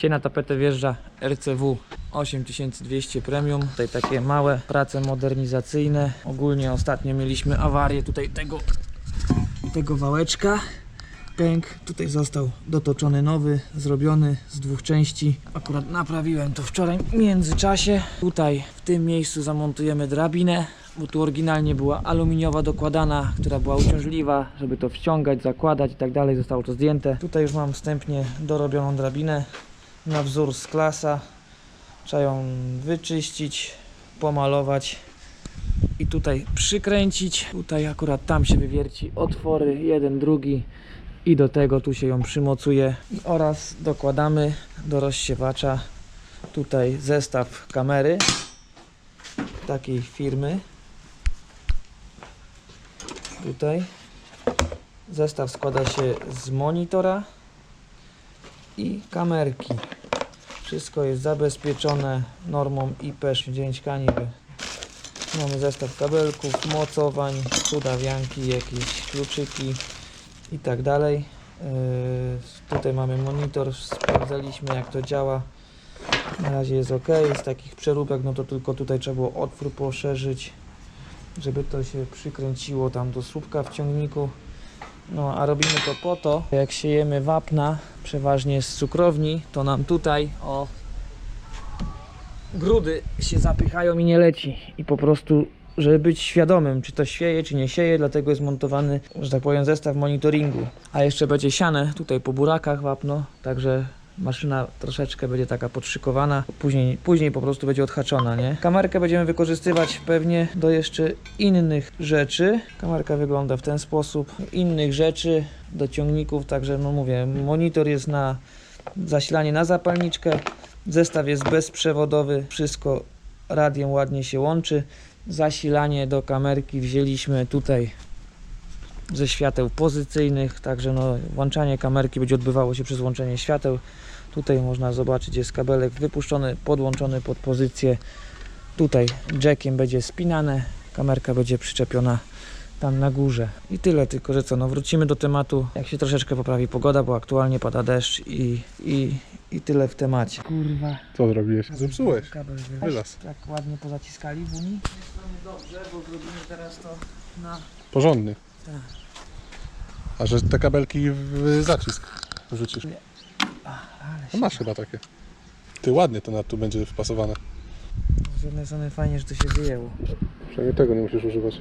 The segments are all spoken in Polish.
Dzisiaj na tapetę wjeżdża RCW 8200 Premium. Tutaj takie małe prace modernizacyjne. Ogólnie ostatnio mieliśmy awarię tutaj tego, tego wałeczka. Pęk. Tutaj został dotoczony nowy, zrobiony z dwóch części. Akurat naprawiłem to wczoraj w międzyczasie. Tutaj w tym miejscu zamontujemy drabinę, bo tu oryginalnie była aluminiowa dokładana, która była uciążliwa, żeby to wciągać, zakładać i tak dalej. Zostało to zdjęte. Tutaj już mam wstępnie dorobioną drabinę na wzór z klasa. Trzeba ją wyczyścić, pomalować i tutaj przykręcić. Tutaj akurat tam się wywierci otwory, jeden, drugi i do tego tu się ją przymocuje oraz dokładamy do rozsiewacza tutaj zestaw kamery takiej firmy tutaj zestaw składa się z monitora i kamerki wszystko jest zabezpieczone normą IP69K niby mamy zestaw kabelków, mocowań, cudawianki, jakieś kluczyki i tak dalej. Yy, tutaj mamy monitor, sprawdzaliśmy jak to działa. Na razie jest ok. Z takich przeróbek, no to tylko tutaj trzeba było otwór poszerzyć, żeby to się przykręciło tam do słupka w ciągniku. No a robimy to po to, jak siejemy wapna, przeważnie z cukrowni, to nam tutaj o grudy się zapychają i nie leci. I po prostu, żeby być świadomym, czy to sieje, czy nie sieje, dlatego jest montowany, że tak powiem, zestaw monitoringu. A jeszcze będzie siane tutaj po burakach wapno, także maszyna troszeczkę będzie taka podszykowana, później, później po prostu będzie odhaczona, nie? Kamerkę będziemy wykorzystywać pewnie do jeszcze innych rzeczy. Kamerka wygląda w ten sposób. Innych rzeczy do ciągników, także no mówię, monitor jest na zasilanie na zapalniczkę, Zestaw jest bezprzewodowy, wszystko radiem ładnie się łączy. Zasilanie do kamerki wzięliśmy tutaj ze świateł pozycyjnych, także no, włączanie kamerki będzie odbywało się przez łączenie świateł. Tutaj można zobaczyć, jest kabelek wypuszczony, podłączony pod pozycję. Tutaj jackiem będzie spinane, kamerka będzie przyczepiona tam na górze. I tyle, tylko że co, no wrócimy do tematu, jak się troszeczkę poprawi pogoda, bo aktualnie pada deszcz i, i, i tyle w temacie. Kurwa. Co zrobiłeś? Zepsułeś. Kabel. Wylaz. Tak ładnie pozaciskali w Unii. Dobrze, bo zrobimy teraz to na... Porządny. Tak. A że te kabelki w zacisk wrzucisz. Ale No masz chyba takie. Ty ładnie to na tu będzie wpasowane. Z jednej strony fajnie, że to się wyjęło. Przynajmniej tego nie musisz używać.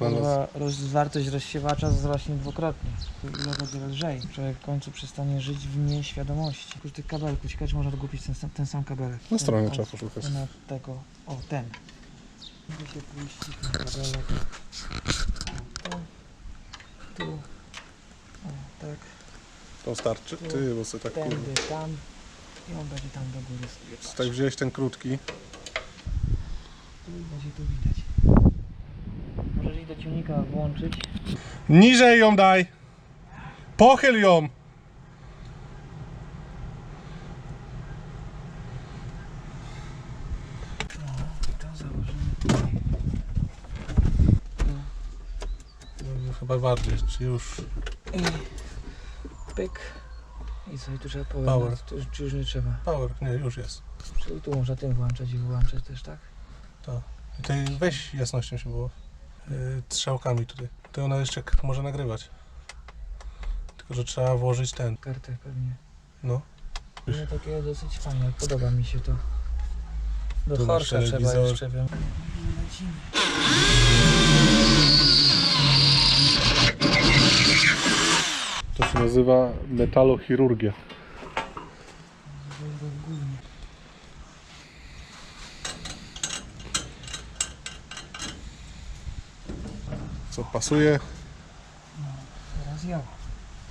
Na. Kurwa, rozwartość rozsiewacza wzrośnie dwukrotnie. Ile będzie lżej. Człowiek w końcu przestanie żyć w nieświadomości. Oprócz tych kabelków, ciekawe czy można dokupić ten, sam- ten sam kabelek. Na stronie trzeba poszukać. ten od tego, o ten. Musi się puścić ten kabelek. O, tu. Tu. O, tak. To starczy? Ty, bo sobie tak. Tędy, tam. I on będzie tam do góry. Tak wziąłeś ten krótki. Tu będzie tu widać. Możesz iść do ciągnika włączyć. Niżej ją daj! Pochyl ją! To założymy tutaj. No, Chyba bardziej, czy już I pyk. I co, i tu trzeba Power. power. Tu, czy już nie trzeba? power, nie, już jest. Czyli tu można tym włączać i wyłączać też, tak? I tej weź jasnością się było. Yy, strzałkami tutaj. To ona jeszcze może nagrywać. Tylko, że trzeba włożyć ten. Kartę pewnie. No. No takie dosyć fajne, podoba mi się to. Do Tu chorsza trzeba jeszcze wiem. Lecimy. To się nazywa metalochirurgia. Co pasuje, Teraz ja.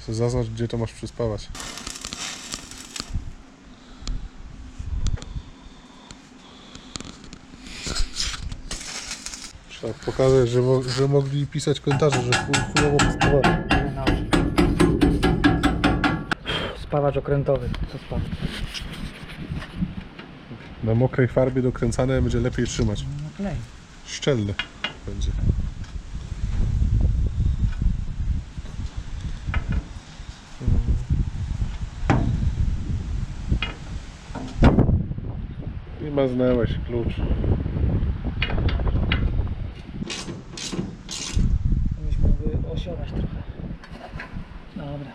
to zaznacz gdzie to masz przyspawać. Trzeba pokazać, że, mo- że mogli pisać komentarze, że chuj- chujowo pospawali. Spawacz okrętowy. Co spawacz? Na mokrej farbie dokręcane będzie lepiej trzymać. Klej. Szczelne będzie. I maznęłeś klucz. Powinniśmy wyosiować trochę. Dobra.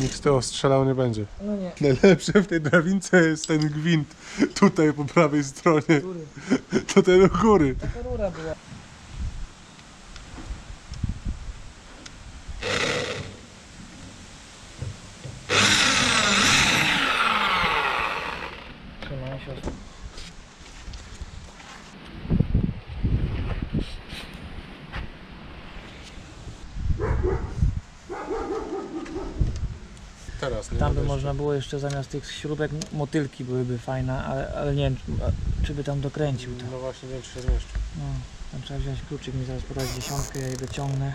Nikt z tego strzelał nie będzie. No nie. Najlepsze w tej drabince jest ten gwint tutaj po prawej stronie. Góry. To ten u góry. Taka rura była. Trzymaj się. Teraz nie Tam by można było jeszcze zamiast tych śrubek motylki byłyby fajne, ale, ale nie wiem, czy- by tam dokręcił to. No właśnie, nie wiem czy się zmieszczą. No, tam trzeba wziąć kluczyk, mi zaraz podać dziesiątkę, ja jej wyciągnę.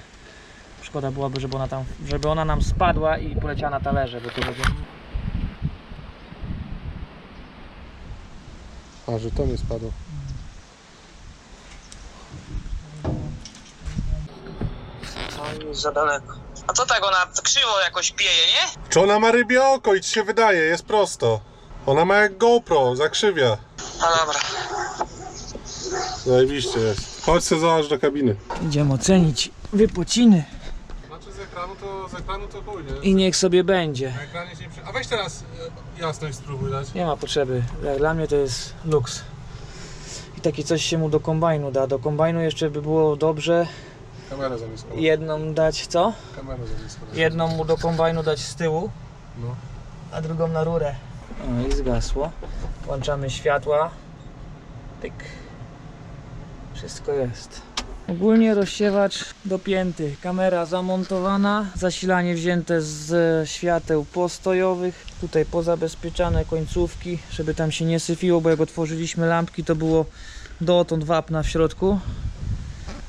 Szkoda byłaby, żeby ona tam, żeby ona nam spadła i poleciała na talerze, bo to będzie... A, że to nie spadło. Jest za daleko. A co tak ona krzywo jakoś pieje, nie? Czy ona ma rybie oko i ci się wydaje, jest prosto. Ona ma jak GoPro, zakrzywia. No dobra. Zajebiście jest. Chodź se zobacz do kabiny. Idziemy ocenić wypociny Znaczy z ekranu to, z ekranu to chuj, nie? i niech sobie będzie. Na ekranie się nie przy... A weź teraz e, jasność spróbuj dać. Nie ma potrzeby, dla mnie to jest luks. I takie coś się mu do kombajnu da. Do kombajnu jeszcze by było dobrze Kamerę za nisko. jedną dać, co? Kamerę za nisko. Jedną mu do kombajnu dać z tyłu, No. a drugą na rurę. O i zgasło. Włączamy światła. Pyk. Wszystko jest. Ogólnie rozsiewacz dopięty, kamera zamontowana, zasilanie wzięte z świateł postojowych, tutaj pozabezpieczane końcówki, żeby tam się nie syfiło, bo jak otworzyliśmy lampki to było dotąd wapna w środku.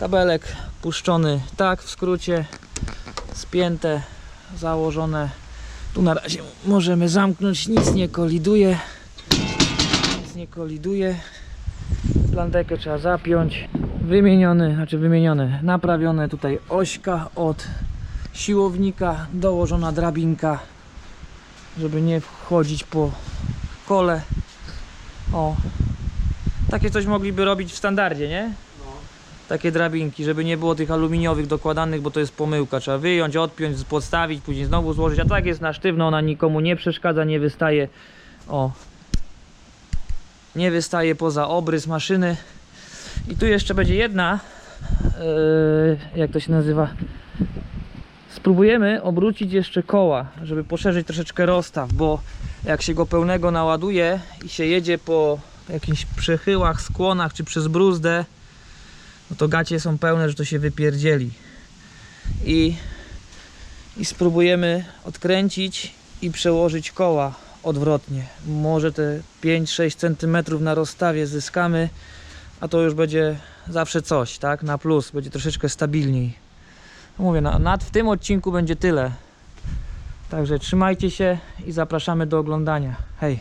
Kabelek puszczony tak w skrócie, spięte, założone. Tu na razie możemy zamknąć, nic nie koliduje. Nic nie koliduje. Plandekę trzeba zapiąć. Wymieniony, znaczy wymienione, naprawione tutaj ośka od siłownika, dołożona drabinka, żeby nie wchodzić po kole. O, takie coś mogliby robić w standardzie, nie? Takie drabinki, żeby nie było tych aluminiowych dokładanych, bo to jest pomyłka. Trzeba wyjąć, odpiąć, podstawić, później znowu złożyć. A tak jest na sztywno, ona nikomu nie przeszkadza, nie wystaje. O, nie wystaje poza obrys maszyny. I tu jeszcze będzie jedna, yy, jak to się nazywa? Spróbujemy obrócić jeszcze koła, żeby poszerzyć troszeczkę rozstaw, bo jak się go pełnego naładuje i się jedzie po jakichś przechyłach, skłonach czy przez bruzdę, no to gacie są pełne, że to się wypierdzieli. I, i spróbujemy odkręcić i przełożyć koła odwrotnie. Może te 5-6 cm na rozstawie zyskamy, a to już będzie zawsze coś, tak? Na plus, będzie troszeczkę stabilniej. Mówię, na, nad w tym odcinku będzie tyle. Także trzymajcie się i zapraszamy do oglądania. Hej!